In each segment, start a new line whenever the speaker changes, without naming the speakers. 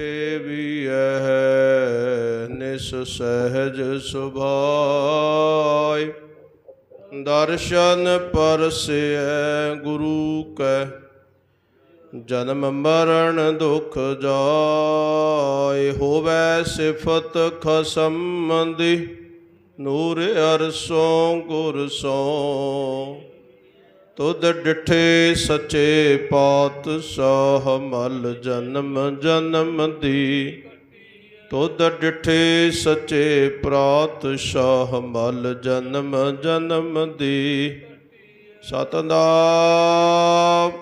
ਏ ਵੀ ਇਹ ਨਿਸ ਸਹਿਜ ਸੁਭਾਇ। ਦਰਸ਼ਨ ਪਰਸਿਐ ਗੁਰੂ ਕੈ, ਜਨਮ ਮਰਨ ਦੁਖ ਜਾਇ, ਹੋਵੈ ਸਿਫਤ ਖਸਮ ਦੀ ਨੂਰ ਅਰਸੋਂ ਗੁਰਸੋਂ ਤੁਧ ਡਿਠੇ ਸੱਚੇ ਪਾਤਸ਼ਾਹ ਮਲ ਜਨਮ ਜਨਮ ਦੀ। ਤੁਧ ਡਿਠੇ ਸੱਚੇ ਪਾਤਸ਼ਾਹ ਮਲ ਜਨਮ ਜਨਮ ਦੀ। ਸਤਨਾਮ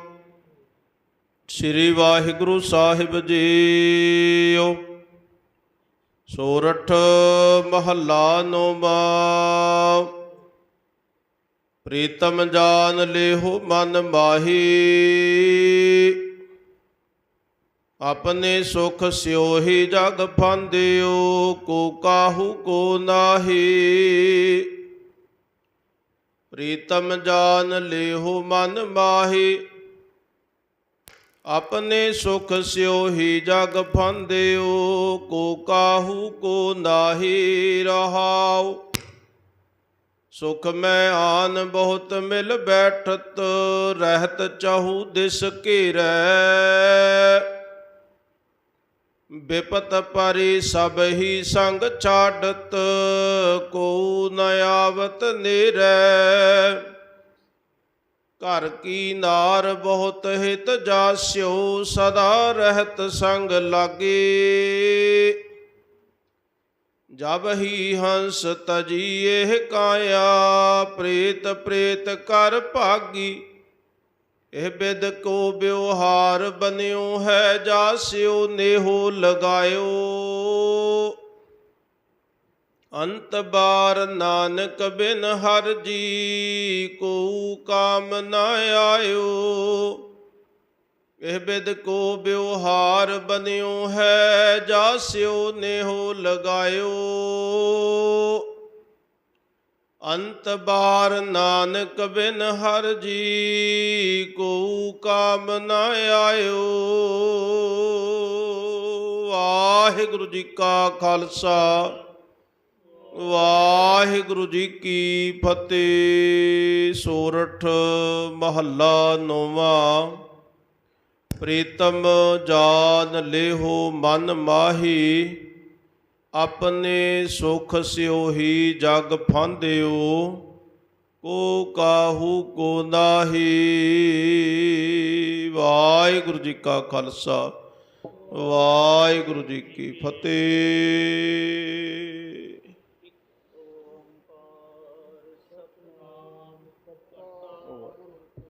ਸ੍ਰੀ ਵਾਹਿਗੁਰੂ ਸਾਹਿਬ ਜੀਓ। ਸੋਰਠ ਮਹੱਲਾ ਨੋਮਾ ਪ੍ਰੀਤਮ ਜਾਨ ਲਿਹੁ ਮਨ ਮਾਹੀ ਆਪਣੇ ਸੁਖ ਸਿਓਹੀ ਜਗ ਫੰਦਿਓ ਕੋ ਕਾਹੂ ਕੋ ਨਾਹੀ ਪ੍ਰੀਤਮ ਜਾਨ ਲਿਹੁ ਮਨ ਮਾਹੀ ਆਪਣੇ ਸੁਖ ਸਿਓਹੀ ਜਗ ਫੰਦਿਓ ਕੋ ਕਾਹੂ ਕੋ ਨਾਹੀ ਰਹਾਉ ਸੁਖ ਮੈਂ ਆਨ ਬਹੁਤ ਮਿਲ ਬੈਠਤ, ਰਹਿਤ ਚਾਹੂ ਦਿਸ ਘੇਰੈ। ਬਿਪਤ ਪਰੀ ਸਭ ਹੀ ਸੰਗ ਛਾੜਤ ਕੋ ਨ ਆਵਤ ਨੇਰੈ। ਘਰ ਕੀ ਨਾਰ ਬਹੁਤ ਹਿਤ ਜਾਸਿਓ, ਸਦਾ ਰਹਿਤ ਸੰਗ ਲਾਗੇ। ਜਬ ਹੀ ਹੰਸ ਤਜੀਏ ਕਾਇਆ, ਪ੍ਰੇਤ ਪ੍ਰੇਤ ਕਰ ਭਾਗੀ। ਇਹ ਬਿਦ ਕੋ ਬਿਵਹਾਰ ਬਨਿਓ ਹੈ ਜਾਸਿਓ ਨੇਹੋ ਲਗਾਇਓ। ਅੰਤ ਬਾਰ ਨਾਨਕ ਬਿਨ ਹਰ ਜੀ ਕੋ ਕਾਮ ਨ ਆਇਓ। ਇਹ ਬਿਦ ਕੋ ਬਿਵਹਾਰ ਬਨਿਓ ਹੈ ਜਾਸਿਓ ਨੇਹੋ ਲਗਾਇਓ। ਅੰਤ ਬਾਰ ਨਾਨਕ ਬਿਨ ਹਰ ਜੀ ਕੋ ਕਾਮ ਨ ਆਇਓ। ਵਾਹਿਗੁਰੂ ਜੀ ਕਾ ਖਾਲਸਾ, ਵਾਹਿਗੁਰੂ ਜੀ ਕੀ ਫਤਿਹ। ਸੋਰਠ ਮਹੱਲਾ ਨੌਵਾਂ। ਪ੍ਰੀਤਮ ਜਾਨ ਲੇਹੋ ਮਨ ਮਾਹੀ, ਆਪਣੇ ਸੁਖ ਸਿਓਹੀ ਜਗ ਫਾਂਦਿਓ, ਕੋ ਕਾਹੂ ਕੋ ਨਾਹੀ। ਵਾਹਿਗੁਰੂ ਜੀ ਕਾ ਖਾਲਸਾ, ਵਾਹਿਗੁਰੂ ਜੀ ਕੀ ਫਤਿਹ।